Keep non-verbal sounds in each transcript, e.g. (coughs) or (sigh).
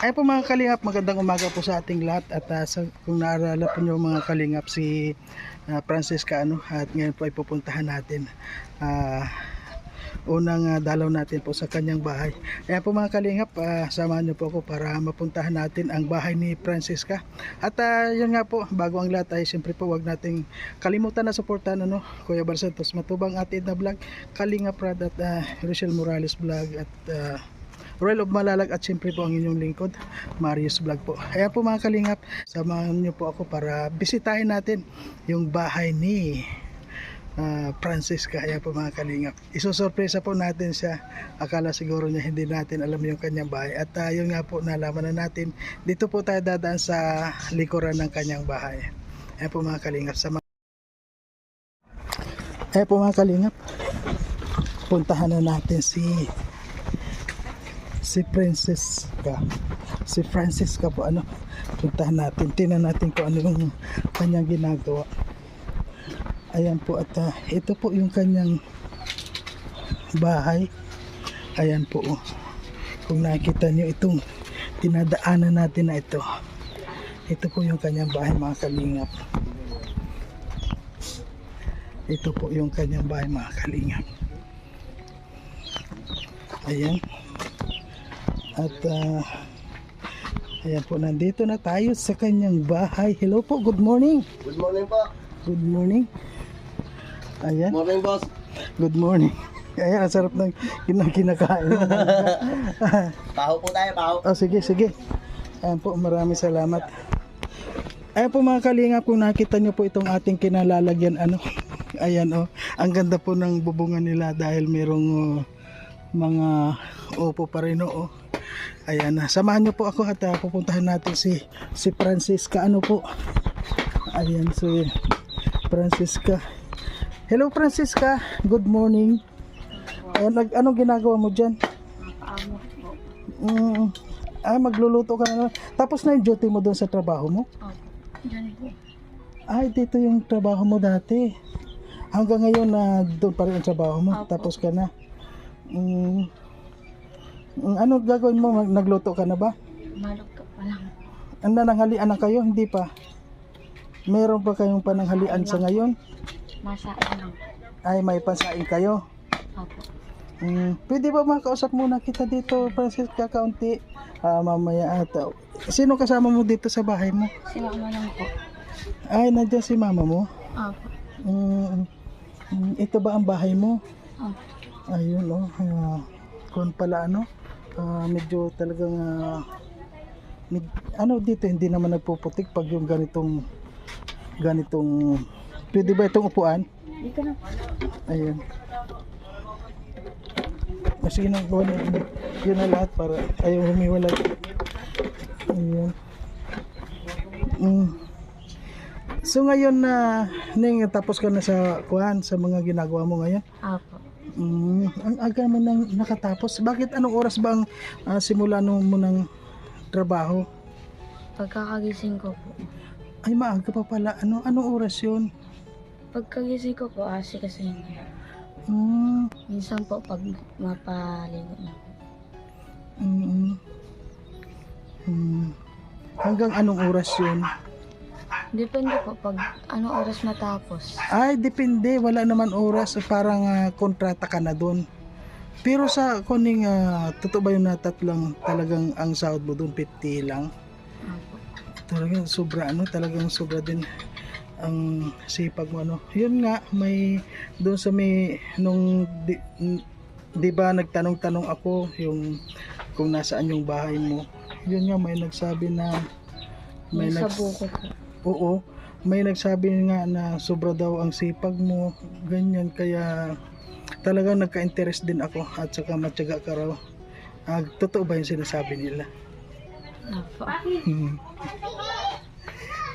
Ay po mga kalingap, magandang umaga po sa ating lahat at ah, sa, kung naaalala po nyo mga kalingap si ah, Francisca ano, at ngayon po ay pupuntahan natin ah, unang ah, dalaw natin po sa kanyang bahay. Kaya po mga kalingap, ah, samahan nyo po ako para mapuntahan natin ang bahay ni Francisca. At ah, yun nga po, bago ang lahat ay siyempre po wag nating kalimutan na suportahan ano, Kuya Bar Matubang Atid na vlog, Kalingap Rad at ah, Rochelle Morales vlog at ah, Royal of Malalag at siyempre po ang inyong lingkod, Marius Vlog po. Kaya po mga kalingap, samahan niyo po ako para bisitahin natin yung bahay ni ah, Francisca. Kaya po mga kalingap, isusurpresa po natin siya. Akala siguro niya hindi natin alam yung kanyang bahay. At ah, yun nga po, nalaman na natin. Dito po tayo dadaan sa likuran ng kanyang bahay. Kaya po mga kalingap, sama Kaya po mga kalingap, puntahan na natin si si Francisca. Si Francisca po ano puntahan natin. Tingnan natin kung ano yung kanyang ginagawa. Ayan po at ah, ito po yung kanyang bahay. Ayan po oh. kung nakikita nyo itong tinadaanan natin na ito. Ito po yung kanyang bahay mga kalingap. Ito po yung kanyang bahay mga kalingap. Ayan at ah, ayan po, nandito na tayo sa kanyang bahay. Hello po, good morning. Good morning po. Good morning. Ayan, Morning boss. good morning. (laughs) Ayan, ang sarap ng kin- kinakain. (laughs) Paho po tayo, paho. oh, sige, sige. Ayan po, maraming salamat. Ayan po mga kalingap, kung nakita nyo po itong ating kinalalagyan, ano, (laughs) ayan oh, ang ganda po ng bubungan nila dahil merong oh, mga upo pa rin oh. Ayan na, samahan nyo po ako at ah, pupuntahan natin si si Francisca ano po. Ayan si Francisca. Hello Francisca, good morning. Ayan, nag, anong ginagawa mo dyan? Mm, ah, magluluto ka na. Tapos na yung duty mo doon sa trabaho mo? Ay, dito yung trabaho mo dati. Hanggang ngayon na doon pa rin ang trabaho mo. Tapos ka na. Mm, ano gagawin mo? Nagluto ka na ba? Malugto pa lang. Ang nananghalian na kayo? Hindi pa. Meron pa kayong pananghalian sa ngayon? Nasa lang. Ay, may pansaing kayo. Opo. Mm, pwede ba makausap muna kita dito, Francisca, kaunti? Ah, mamaya ata. Sino kasama mo dito sa bahay mo? Si mama lang po. Ay, nandiyan si mama mo. Opo. Mm, mm, ito ba ang bahay mo? Opo. Ayun, oh. Uh, kung pala, ano, ah, medyo talagang, ah, med- ano dito, hindi naman nagpuputik pag yung ganitong, ganitong, pwede ba itong upuan? Dito na. Ayun. Kasi ginagawa na yun, yun na lahat para ayaw humiwalay. Ayun. Mm. So ngayon na ning tapos ka na sa kuhan sa mga ginagawa mo ngayon. Opo. Mm, ang aga mo nang nakatapos. Bakit anong oras bang ah, simula nung mo ng trabaho? Pagkakagising ko po. Ay maaga pa pala. Ano anong oras 'yun? Pagkagising ko po, asi kasi yun. Mm, Minsan po pag mapaligo na po. mm, mm. Hanggang anong oras 'yun? Depende po pag ano oras matapos. Ay, depende. Wala naman oras. Parang ah, kontrata ka na doon. Pero sa kuning, uh, totoo ba yun na tatlang talagang ang sahod mo doon, 50 lang? Opo. Talagang sobra, ano, talagang sobra din ang sipag mo, ano. Yun nga, may, doon sa may, nung, di, n- di ba nagtanong-tanong ako yung, kung nasaan yung bahay mo. Yun nga, may nagsabi na, may May sa nags- buko po. Oo, may nagsabi nga na sobra daw ang sipag mo, ganyan, kaya talagang nagka-interest din ako at saka matyaga ka raw. Ah, totoo ba yung sinasabi nila? Opo. Hmm.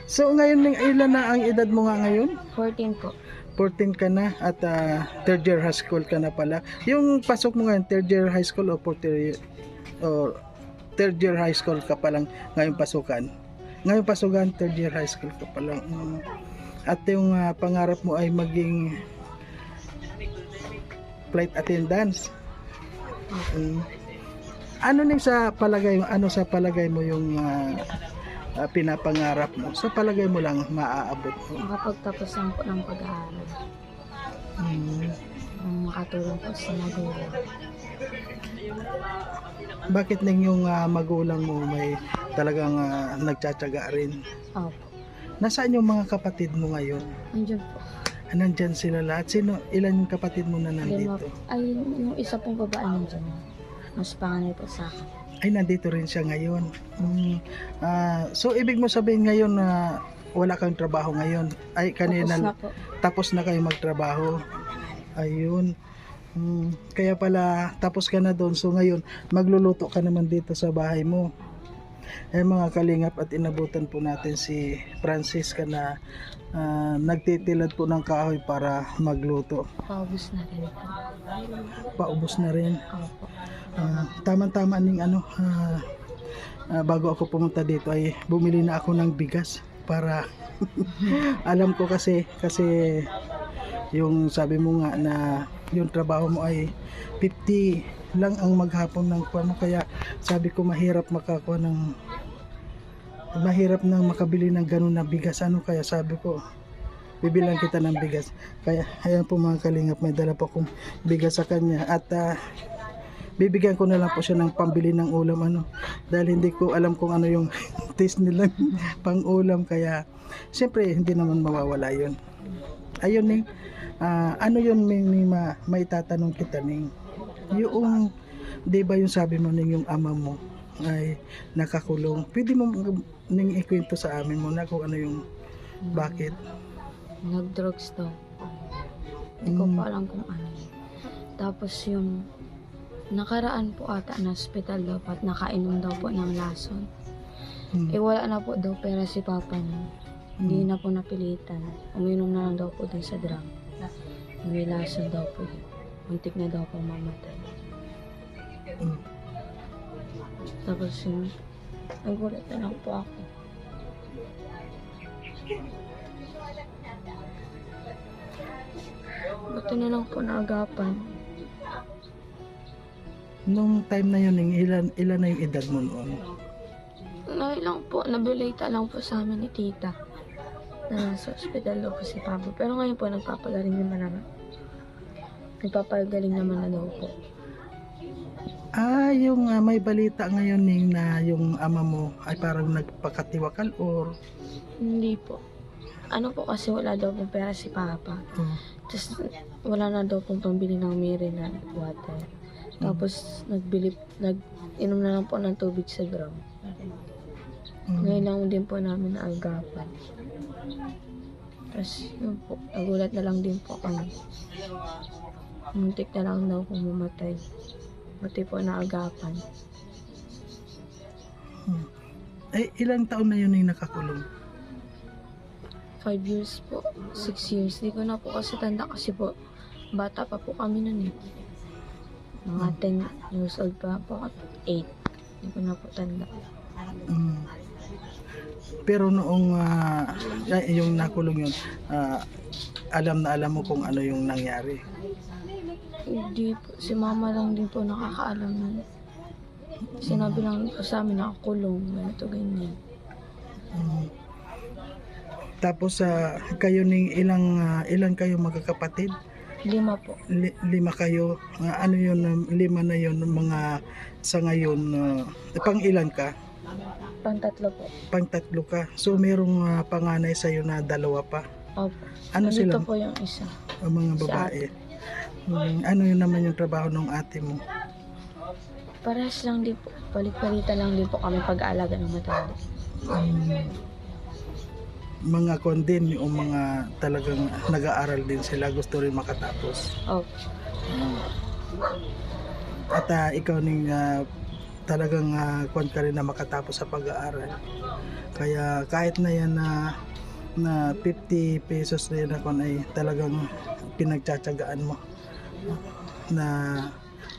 So ngayon ilan na ang edad mo nga ngayon? 14 po. 14 ka na at ah, third year high school ka na pala. Yung pasok mo ngayon, third year high school o fourth year o third year high school ka pa lang ngayon pasukan? Ngayon pasukan, third year high school ka pa lang. Mm. At yung ah, pangarap mo ay maging flight attendants. Mm. ano ning sa palagay mo, ano sa palagay mo yung ah, ah, pinapangarap mo? Sa palagay mo lang maaabot mo. Makapagtapos lang po ng pag-aaral. Hmm. Ang makatulong po sa magulang. Bakit ning yung ah, magulang mo may talagang ah, nagtsatsaga rin? Opo. Nasaan yung mga kapatid mo ngayon? Andiyan po. Ah, Nandyan sila lahat. Sino, ilan yung kapatid mo na Lima, nandito? ay, yung isa pong babae nandiyan. Mas panganay po sa akin. Ay, nandito rin siya ngayon. Hmm. Ah, so, ibig mo sabihin ngayon na wala kang trabaho ngayon? Ay, Tapos kanina, na po. tapos na kayo magtrabaho. Ayun. Hmm, kaya pala tapos ka na doon. So ngayon, magluluto ka naman dito sa bahay mo. Eh mga kalingap at inabutan po natin si Francisca na ah, nagtitilad po ng kahoy para magluto. Paubos na rin po. Paubos na rin. Ah, tama-tama ning ano ah, ah, bago ako pumunta dito ay bumili na ako ng bigas para (laughs) alam ko kasi kasi yung sabi mo nga na yung trabaho mo ay 50 lang ang maghapon ng kuwan mo. Kaya sabi ko mahirap makakuha ng mahirap nang makabili ng ganun na bigas. Ano kaya sabi ko? Bibilang kita ng bigas. Kaya ayan po mga kalingap may dala po akong bigas sa kanya. At ah, bibigyan ko na lang po siya ng pambili ng ulam ano dahil hindi ko alam kung ano yung (laughs) taste nila (laughs) pang ulam kaya siyempre hindi naman mawawala yun ayun ning ah, ano yun may, may, ma, may tatanong kita ning yung di ba yung sabi mo ning yung ama mo ay nakakulong pwede mo ning ikwento sa amin mo na kung ano yung bakit Nag-drugs daw. Hindi ko Mm. pa alam kung ano. Tapos yung nakaraan po ata na hospital daw at nakainom daw po ng lason. Hmm. Eh wala na po daw pera si Papa niya. Hindi na po napilitan. Uminom na lang daw po din sa drum. May lason daw po yun. Muntik na daw po mamatay. Mm. Tapos yun, nagulat na lang po ako. Buti na lang po naagapan. Nung time na yun ilan ilan na yung edad mo noon Ngayon lang po, nabilita lang po sa amin ni tita. Na nasa ospital daw po si Papa. Pero ngayon po, nagpapagaling naman naman. Nagpapagaling naman na daw po. Ah, yung ah, may balita ngayon ning na yung ama mo ay parang nagpakatiwakal or Hindi po. Ano po kasi wala daw pong pera si Papa. oh, Tapos wala na daw pong pambili ng mirin at water. Tapos nagbili, nag inom na lang po ng tubig sa drum. Ngayon lang din po namin naagapan. Tapos yun po, nagulat na lang din po kami. Muntik na lang daw po mamatay. Buti po naagapan. mm. eh ilang taon na yun yung nakakulong? Five years po, six years. Di ko na po kasi tanda kasi po, bata pa po kami nun eh. Mga 10 years old pa po ako. 8. Di ko na po tanda. Mm. Pero noong ah, yung nakulong yun, ah, alam na alam mo kung ano yung nangyari. Hindi po, si mama lang din po nakakaalam nun. Sinabi lang po sa amin nakakulong, ganito, ganyan. Mm. Tapos sa kayo ning ilang ah, ilan kayo magkakapatid? Lima po. Li- lima kayo. Ah, ano yun, um, lima na yun mga sa ngayon ah, pang ilan ka? Pantatlo po. Pang tatlo ka. So merong ah, panganay sa na dalawa pa. Opo. Ano Nandito sila? po yung isa. Ang mga Si babae. Mm, ano yun naman yung trabaho ng ate mo? Parehas lang din po. Palit-palitan lang din po kami pag-aalaga ng matanda. Mm, mga kon din yung mga talagang nag-aaral din sila gusto rin makatapos. Opo. Mm. At ah, ikaw ning ah, talagang uh, kwan ka rin na makatapos sa pag-aaral. Kaya kahit na yan na na 50 pesos na yan kwan ay talagang pinagtsatsagaan mo na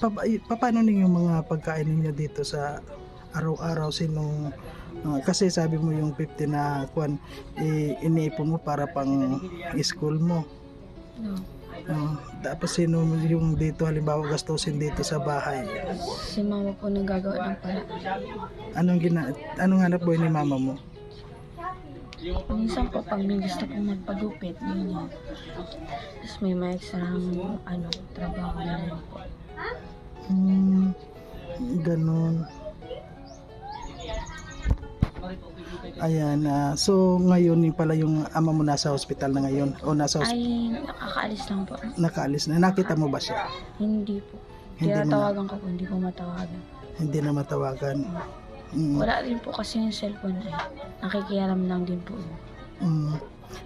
pa, pa- paano ninyo mga pagkain ninyo dito sa araw-araw sinong ah, kasi sabi mo yung 50 na kwan iniipon mo para pang school mo No. Oh, tapos sino yung dito halimbawa gastusin dito sa bahay? Si mama po nagagawa ng para. Anong gina anong hanap buhay ni mama mo? Minsan po pag may gusto pong magpagupit, yun yun. Tapos may may extra ano, trabaho na rin po. Hmm, ganun. Ayan, ah, so ngayon yung pala yung ama mo nasa hospital na ngayon o nasa hos- Ay, nakakaalis lang po. nakaalis na. Nakita mo ba siya? Hindi po. Hindi Kaya mo na- tawagan ko po, hindi ko matawagan. Hindi na matawagan. Mm, Wala rin po kasi yung cellphone ay. Nakikialam lang din po. yun. mm.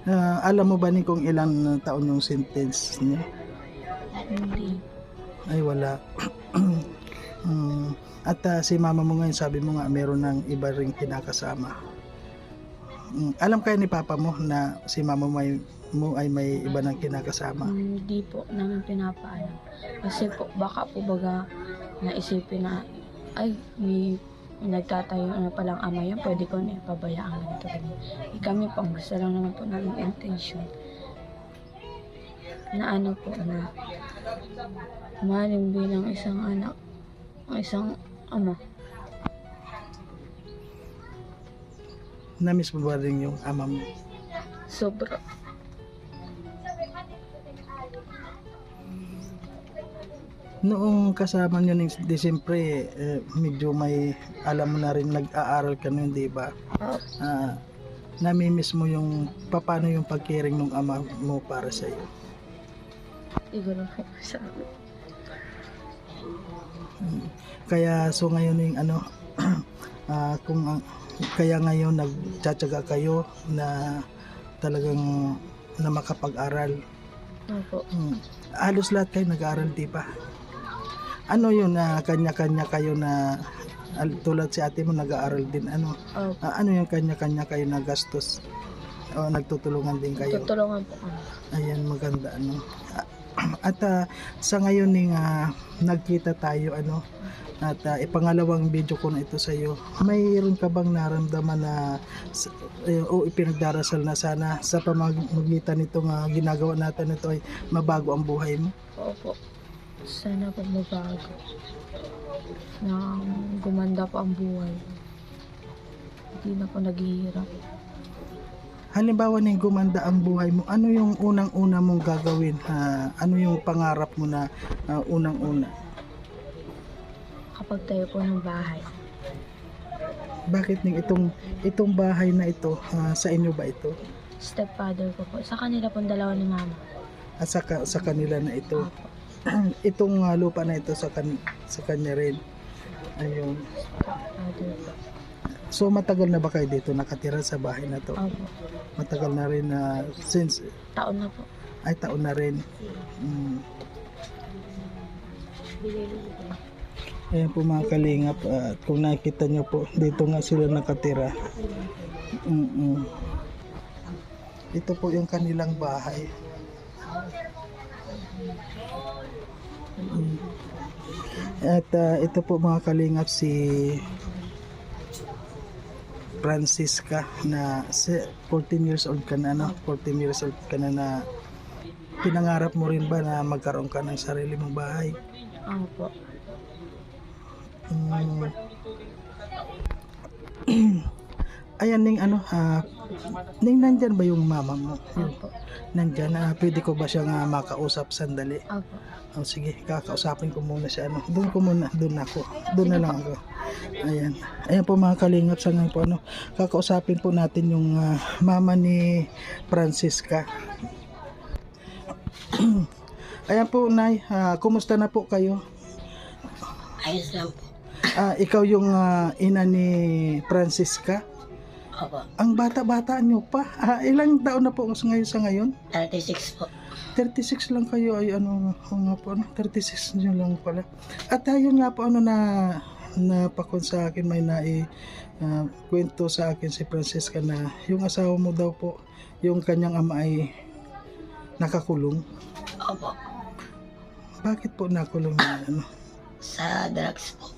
Ah, alam mo ba ni kung ilang taon yung sentence niya? Hindi. Ay wala. (clears throat) Mm, At ah, si mama mo ngayon sabi mo nga meron ng iba ring kinakasama. Mm, Alam kaya ni papa mo na si mama mo ay, mo ay may iba ng kinakasama. Hindi po namin pinapaalam. Kasi po, baka po baga naisipin na, ay, may nagtatayo na palang ama yan, pwede ko na ipabayaan ganito. Eh, kami po, gusto lang naman po namin intention na ano po, na mahalin bilang isang anak, isang ama. Namiss mo ba rin yung ama mo? Sobra. Noong kasama nyo ng Desyempre, eh, medyo may alam mo na rin nag-aaral ka nun, di ba? Ah, Ah, namimiss mo yung paano yung pagkiring ng ama mo para sa iyo. siguro po sa Kaya so ngayon yung ano (clears throat) ah, kung ang- kaya ngayon nagtsatsaga kayo na talagang na makapag-aral. Opo. Hmm. Halos lahat kayo nag-aaral, di ba? Ano yun na kanya-kanya kayo na tulad si ate mo nag-aaral din ano Opo. Ah, ano yung kanya-kanya kayo na gastos o nagtutulungan din kayo Tutulungan po kami. ayan maganda ano (clears throat) at ah, sa ngayon ning ah, nagkita tayo ano at ah, ipangalawang video ko na ito sa iyo mayroon ka bang naramdaman na eh, o ipinagdarasal na sana sa pamamagitan nitong ah, ginagawa natin ito ay mabago ang buhay mo Opo. Sana po mabago. Na gumanda po ang buhay. Hindi na po naghihirap. Halimbawa ning gumanda ang buhay mo ano yung unang-una mong gagawin Ah, ano yung pangarap mo na ah, unang-una Kapag tayo po ng bahay. bakit ning itong itong bahay na ito ah, sa inyo ba ito Stepfather ko po. Sa kanila po dalawa ni mama. at sa, ka- sa kanila na ito Opo. (clears throat) itong ah, lupa na ito sa kan sa kanya rin ayun Father po. So matagal na ba kayo dito nakatira sa bahay na to Opo. matagal na rin na since Taon na po. ay taon na rin mm. Ayan po mga kalingap at kung nakita nyo po dito nga sila nakatira Mm-mm. ito po yung kanilang bahay Mm. at ah, ito po mga kalingap si Francisca na si- 14 years old ka na no? 14 years old ka na na pinangarap mo rin ba na magkaroon ka ng sarili mong bahay Opo. Mm. (clears throat) Ayan ning ano ha ning nandyan ba yung mama mo? Yung Opo. nandyan na pwede ko ba siyang ah, makausap sandali? Opo. Oh, sige, kakausapin ko muna siya ano. Doon ko muna, doon ako. Doon na lang ako. Ayan. Ayan po mga kalingap sa ngayon po ano. Kakausapin po natin yung ah, mama ni Francisca. (clears throat) Ayan po, Nay. Ah, kumusta na po kayo? Ayos lang po. Ah, ikaw yung ah, ina ni Francisca. Opo. Ang bata-bata nyo pa. Ah, ilang taon na po ngayon sa ngayon? 36 po. 36 lang kayo ay ano, oo nga po, ano, 36 nyo lang pala. At ayun nga po ano na napakon sa akin may nai ah, kwento sa akin si Francisca na yung asawa mo daw po, yung kanyang ama ay nakakulong. Opo. Bakit po nakulong niya? Ano? Sa drugs po.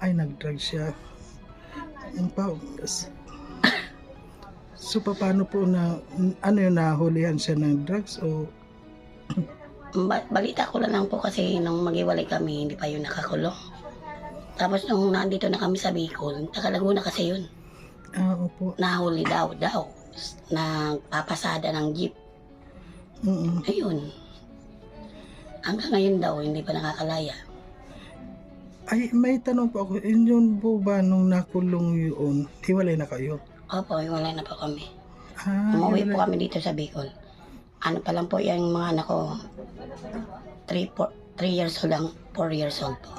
Ay, nag-drug siya. Yung pa, so, paano po na, ano yun, nahulihan siya ng drugs o Ba- balita ko lang lang po kasi nung maghiwalay kami, hindi pa yun nakakulong. Tapos nung nandito na kami sa Bicol, taga Laguna kasi yun. Ah, opo. Nahuli daw daw. Nagpapasada ng jeep. Mm-mm. Ayun. Hanggang ngayon daw, hindi pa nakakalaya. Ay, may tanong po ako. Yun po ba nung nakulong yun, hiwalay na kayo? Opo, wala na po kami. Ah, Umuwi po kami dito sa Bicol. Ano pa lang po yung mga anak ko. 3 years old lang, 4 years old po.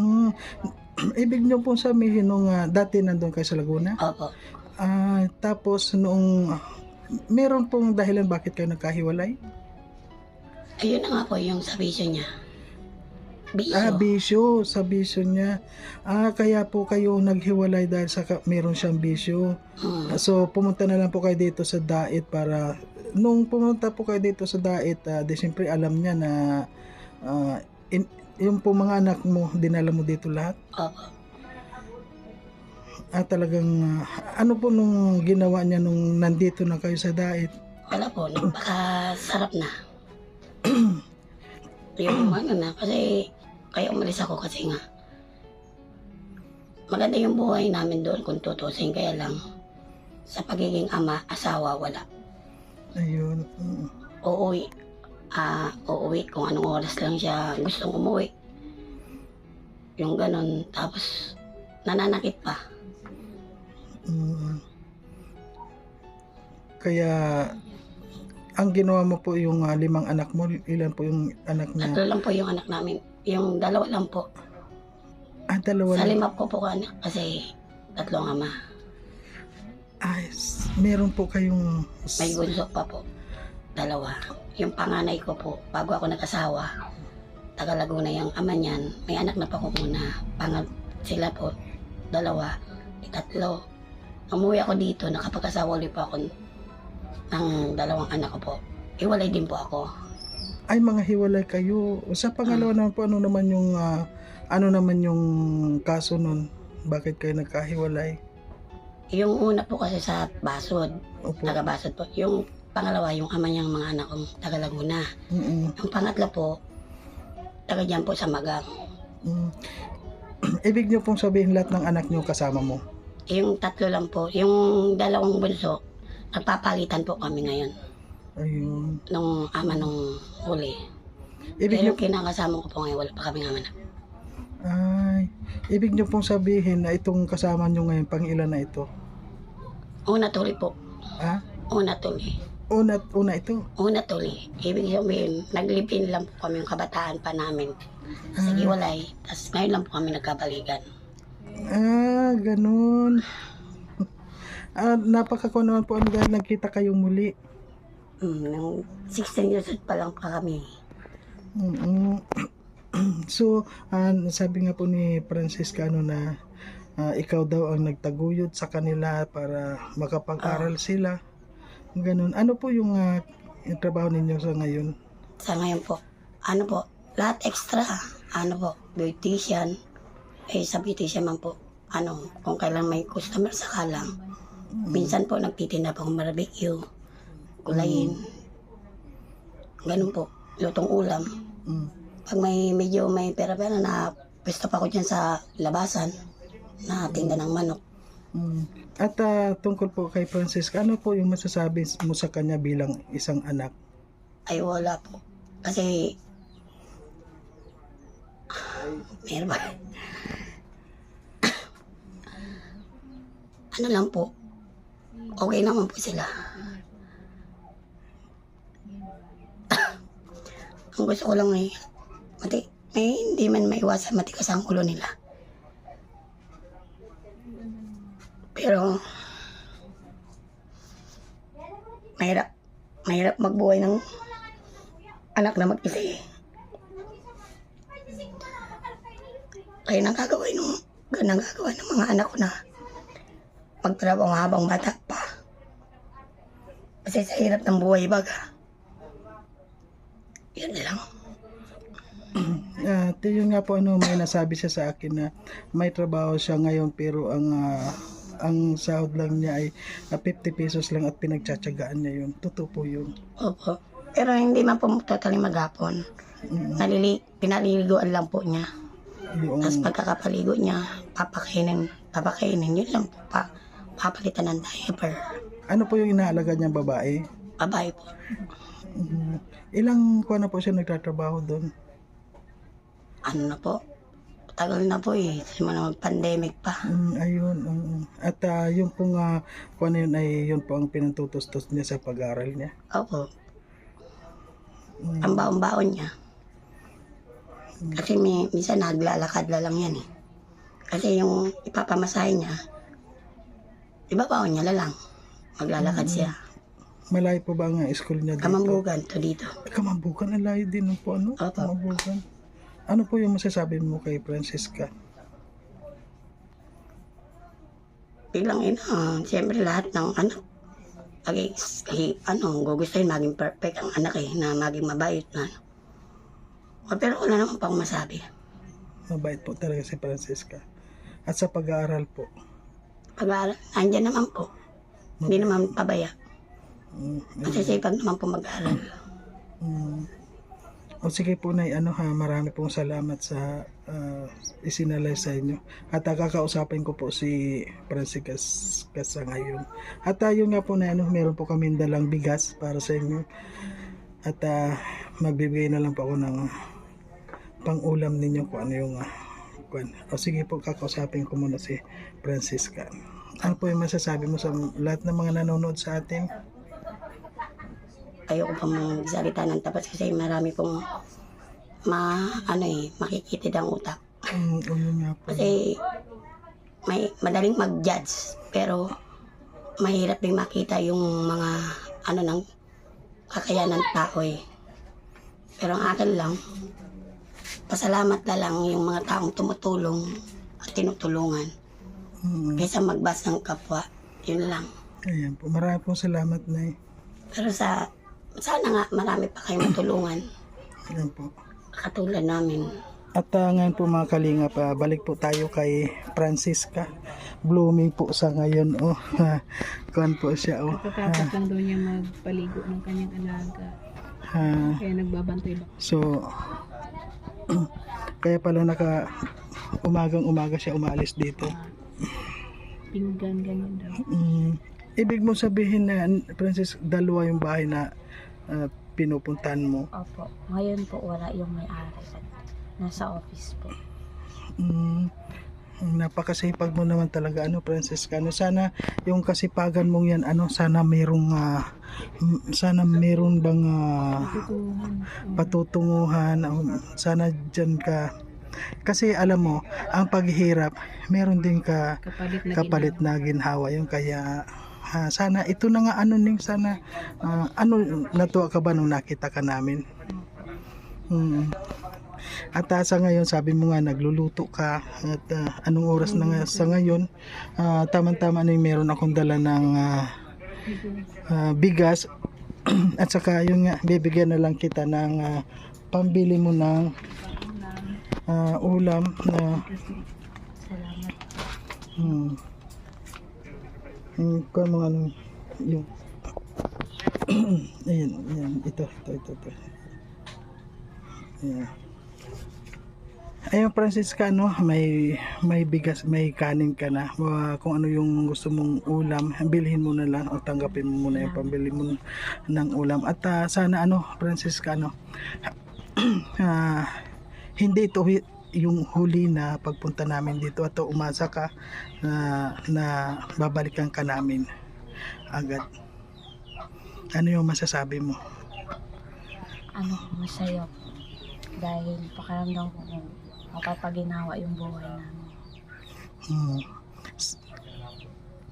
Mm, (clears throat) ibig niyo po sabihin nung ah, dati nandun kayo sa Laguna? Opo. Ah, tapos noong meron pong dahilan bakit kayo nagkahiwalay? Ayun na nga po yung sa vision niya. Bisyo. Ah, bisyo, sa bisyo niya. Ah, kaya po kayo naghiwalay dahil sa ka- meron siyang bisyo. Mm. So, pumunta na lang po kayo dito sa Dait para nung pumunta po kayo dito sa Dait, ah, di siyempre alam niya na ah, in- yung po mga anak mo, dinala mo dito lahat. Opo. Ah, talagang ah, ano po nung ginawa niya nung nandito na kayo sa Dait? Wala po, napakasarap na. (clears throat) yung ano na, kasi kaya umalis ako kasi nga maganda yung buhay namin doon kung tutusin kaya lang sa pagiging ama, asawa, wala. Ayun. mm. Uuwi, ah, uuwi kung anong oras lang siya gustong umuwi. Yung ganon, tapos nananakit pa. Mm. Kaya ang ginawa mo po yung ah, limang anak mo, ilan po yung anak Tatlo niya? lang po yung anak namin. Yung dalawa lang po. Ah, dalawa Sa lang. lima po po anak kasi tatlong ama. Ay, s- meron po kayong May bunso pa po. Dalawa. Yung panganay ko po, bago ako nag-asawa, taga Laguna yung ama niyan, may anak na pa ko muna. Pangat sila po, dalawa, tatlo. Umuwi ako dito, nakapag-asawa ulit po ako ng dalawang anak ko po. Iwalay din po ako. Ay mga hiwalay kayo. Sa pangalawa naman po, ano naman yung ah, ano naman yung kaso nun? Bakit kayo nagkahiwalay? Yung una po kasi sa Basod, Opo. taga Basod po. Yung pangalawa, yung ama niyang mga anak kong taga Laguna. Mm-mm. Yung pangatlo po, taga dyan po sa Magang. Mm. (clears throat) Ibig niyo pong sabihin lahat ng anak niyo kasama mo? Yung tatlo lang po, yung dalawang bunso, nagpapalitan po kami ngayon Ayun. nung ama nung huli. Ibig Pero niyo yung kinakasama ko po ngayon, wala pa kami nga anak. ay, ibig niyo pong sabihin na itong kasama niyo ngayon pang ilan na ito? Una tuloy po. Ah? Una tuloy. Una, una ito. Una tuloy. Ibig sabihin, naglipin lang po kami yung kabataan pa namin. Ah. Sige, walay. Tapos ngayon lang po kami nagkabalikan. Ah, ganun. Ah, napakakuha naman po ano dahil nagkita kayong muli. Mm, nung 16 years old pa lang pa kami. Mm-mm. (clears throat) so, ah, sabi nga po ni Francisca ano na ah, ikaw daw ang nagtaguyod sa kanila para makapag-aral sila. Ganun. Ano po yung, ah, yung trabaho ninyo sa ngayon? Sa ngayon po, ano po, lahat extra. Ano po, beautician. Eh, sa beautician man po, ano, kung kailan may customer, saka lang. Minsan po, nagtitinda po akong barbecue, gulayin. Ganun po, lutong ulam. Mm. Pag may medyo may pera-pera na pwesto pa ko dyan sa labasan, na tinda ng manok. Mm. At ah, tungkol po kay Francisca, ano po yung masasabi mo sa kanya bilang isang anak? Ay, wala po. Kasi, meron ba? (coughs) ano lang po, okay naman po sila. Ang gusto ko lang ay, mati, may, hindi man maiwasan matikas ang ulo nila. Pero, mahirap, mahirap magbuhay ng anak na mag-isa eh. Kaya nang gagawin ng, nang gagawin ng mga anak ko na magtrabaho habang bata pa. Kasi sa hirap ng buhay baga. Yun lang. Ah, uh, yun nga po ano may nasabi siya sa akin na may trabaho siya ngayon pero ang ah, ang sahod lang niya ay ah, 50 pesos lang at pinagtsatsagaan niya yun. Totoo po yun. Opo. Pero hindi man po totally maghapon. Mm, Nalili, pinaliliguan lang po niya. yung, Tapos pagkakapaligo niya, papakainin, papakainin, yun lang po. Pa, papalitan ng diaper. ano po yung inaalaga niyang babae? Babae po. Mm, ilang kuha na po siya nagtatrabaho doon? Ano na po? Tagal na po eh. Simula mag-pandemic pa. Mm, ayun. mm. At ah, yung pong uh, kuha na yun ay yun po ang pinantutustos niya sa pag-aaral niya. Opo. Mm, Ang baon-baon niya. Kasi may, minsan naglalakad na lang yan eh. Kasi yung ipapamasahe niya, ibabaon niya na lang. Maglalakad siya. Malayo po ba ang ah, school niya dito? Kamambugan to dito. Kamambukan, ang layo din po ano? Opo. Kamambukan. Ano po yung masasabi mo kay Francisca? Bilang ina, siyempre lahat ng anak, lagi, ano, gugustuhin maging perfect ang anak eh, na maging mabait na. ano. O, pero wala naman pang masabi. Mabait po talaga si Francisca. At sa pag-aaral po. Pag-aaral, andyan naman po. Hindi naman pabaya. Mm, Kasi sipag naman po mag-aaral. mm. O sige po na ano ha, marami pong salamat sa uh, isinalay sa inyo. At uh, kakausapin ko po si Francisca s- sa ngayon. At uh, yun nga po na ano, meron po kami dalang bigas para sa inyo. At uh, magbibigay na lang po ako ng pang-ulam ninyo kung ano yung uh, kwan. O sige po, kakausapin ko muna si Francisca. Ano po yung masasabi mo sa lahat ng mga nanonood sa atin? Ayoko pa magsalita ng tapat kasi marami pong ma, ano eh, makikitid ang utak. Mm, o yun nga po. Kasi may madaling mag-judge pero mahirap din makita yung mga ano ng kakayanan ng tao eh. Pero ang akin lang, pasalamat na lang yung mga taong tumutulong at tinutulungan Mm, kaysa magbas ng kapwa. Yun lang. ayan po. Marami pong salamat na eh. Pero sa sana nga marami pa kayong matulungan Ayan po. katulad namin. At uh, ngayon po mga kalingap, ah, balik po tayo kay Francisca. Blooming po sa ngayon. Oh, (laughs) kuhan po siya. Oh, Katatapos lang daw niya magpaligo ng kanyang alaga. ha. Kaya nagbabantay ba? So, (clears throat) kaya pala naka umagang umaga siya umalis dito. Pinggan, ganyan daw. Mm, ibig mo sabihin na, Francis, dalawa yung bahay na ah, pinupuntahan mo. Opo. Ngayon po wala yung may-ari. Nasa office po. Mm, napakasipag mo naman talaga ano Francisca ano sana yung kasipagan mong yan ano sana merong m- sana meron bang Tutuhan. patutunguhan um, sana diyan ka kasi alam mo ang paghihirap meron din ka Kapalit na kapalit na ginhawa yung kaya ah, sana ito na nga ano ning sana ah, ano natuwa ka ba nung nakita ka namin Hmm. At ah, sa ngayon, sabi mo nga nagluluto ka at ah, anong oras na nga sa ngayon, ah, tama-tama na yung meron akong dala ng ah, ah, bigas (clears throat) at saka yun nga, bibigyan na lang kita ng ah, pambili mo ng ah, ulam na Salamat. hmm, hmm, kung mga ano, yung (clears throat) ayan, ayan, ito, ito, ito, ito. Ayan. Ayun Francisca no, may may bigas, may kanin ka na. Kung ano yung gusto mong ulam, bilhin mo na lang o tanggapin mo muna yung pambili mo ng ulam. At ah, sana ano, Francisca no, (clears throat) ah, hindi ito yung huli na pagpunta namin dito at umasa ka na, na babalikan ka namin agad. Ano yung masasabi mo? Ano, masaya. Dahil pakiramdam ko kung mapapaginawa yung buhay namin. Mm. S-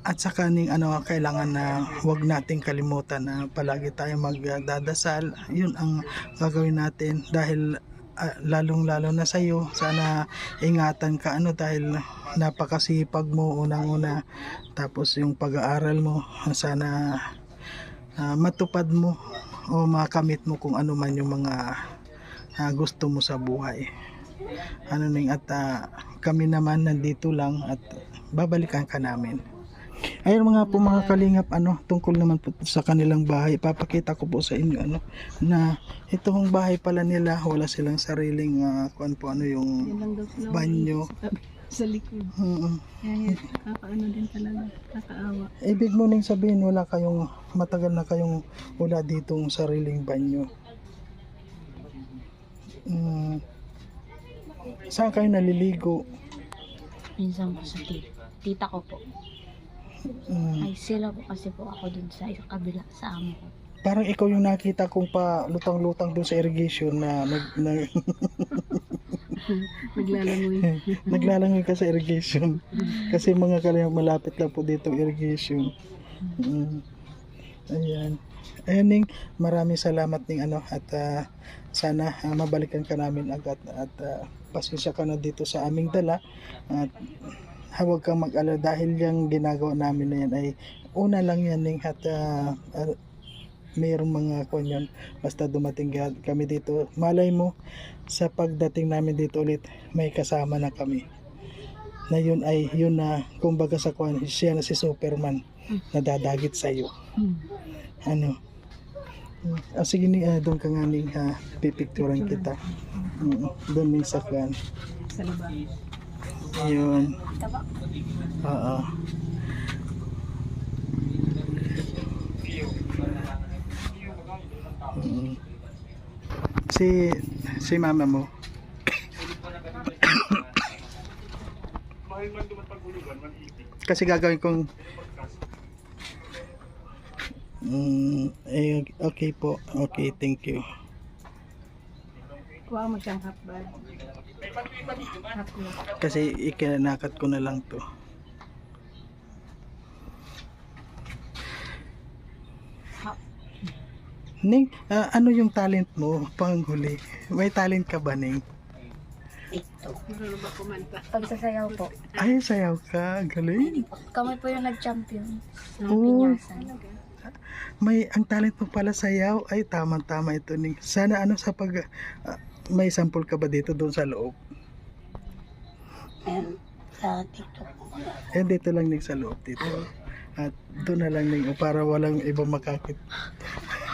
At saka ning ano kailangan na wag nating kalimutan na palagi tayong magdadasal. 'Yun ang gagawin natin dahil ah, lalong-lalo na sa iyo sana ingatan ka ano dahil napakasipag mo unang-una. Tapos yung pag-aaral mo sana ah, matupad mo o makamit mo kung ano man yung mga ah, gusto mo sa buhay. Ano ning at ah, kami naman nandito lang at babalikan ka namin Ayun mga po mga kalingap ano tungkol naman po sa kanilang bahay. Papakita ko po sa inyo ano na itong bahay pala nila wala silang sariling uh, kuan po ano yung banyo. Sa, likod. Mm, Kaya kakaano din talaga. Kakaawa. Ibig mo nang sabihin wala kayong matagal na kayong wala ditong sariling banyo. Mm. Saan kayo naliligo? Minsan po sa tita. Tita ko po. Mm. Ay, sila po kasi po ako dun sa isang kabila sa amo ko. Parang ikaw yung nakita kong pa lutang-lutang doon sa irrigation na nag, nag, (laughs) Naglalangoy. naglalangoy (laughs) ka sa irrigation. Kasi mga kalayang malapit lang po dito irrigation. Mm. Ayan. Ayan Ning, maraming salamat Ning ano at ah, sana ah, mabalikan ka namin agad at ah, pasensya ka na dito sa aming dala at ah, huwag kang mag-alala. Dahil yung ginagawa namin na yan ay una lang yan Ning at ah, ah, mayroong mga kunyon basta dumating ka- kami dito. Malay mo sa pagdating namin dito ulit may kasama na kami. Na yun ay yun na kumbaga sa kwan siya na si Superman na dadagit sa iyo ano? Ah, sige ni ah, doon ka nga ning ha pipicturean kita. Mm, doon sa kwan. Sa labas. yun oo Mm. si si mama mo kasi gagawin kong Mm, eh, okay po. Okay, thank you. Kuha mo siyang na. Kasi ikinakat ko na lang to. Ning, ah, ano yung talent mo panghuli? May talent ka ba, Ning? TikTok. Marunong ba kumanta? Pagsasayaw po. Ay, sayaw ka. Galing. Kami po yung nag-champion ng Oh. pinyasan. May, ang talent mo pala sayaw. Ay, tama-tama ito, Ning. Sana ano sa pag... ah, may sample ka ba dito doon sa loob? Ayan, sa TikTok. Eh, dito lang, Ning, sa loob dito. At doon na lang, Ning, para walang ibang makakit.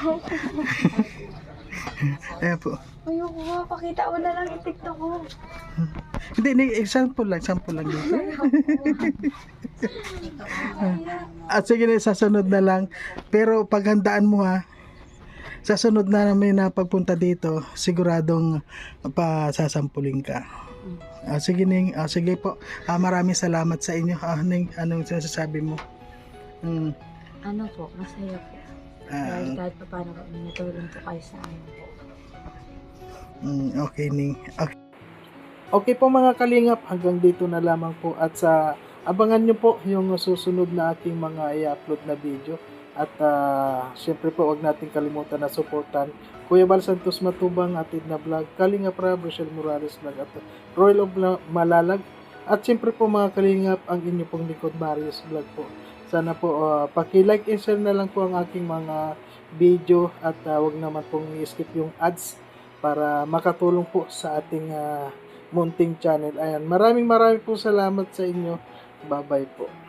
(laughs) Ayan po. Ayoko nga, pakita mo na lang yung TikTok ko. Hindi, Ning, example lang, sample lang dito. (laughs) At sige na, sasunod na lang. Pero paghandaan mo ha, sa sunod na namin na pagpunta dito, siguradong pa sasampulin ka. Ah, sige Ning, ah, sige po. Ah, maraming salamat sa inyo. Ah, Ning, anong sinasabi mo? Mm, Ano po, masaya po. ah, Dahil kahit pa paano natulong po kayo sa amin po. mm, okay Ning. Okay. okay po mga kalingap, hanggang dito na lamang po at sa abangan nyo po yung susunod na aking mga i-upload na video. At ah, syempre po, wag natin kalimutan na supportan Kuya Bal Santos Matubang, Atid na Vlog, Kalinga Prab, Rochelle Morales Vlog, at Royal of La- Malalag. At syempre po mga kalingap, ang inyo pong likod Marius Vlog po. Sana po ah, paki-like and share na lang po ang aking mga video at ah, wag naman pong i-skip yung ads para makatulong po sa ating ah, munting channel. Ayan, maraming maraming po salamat sa inyo. Bye-bye po.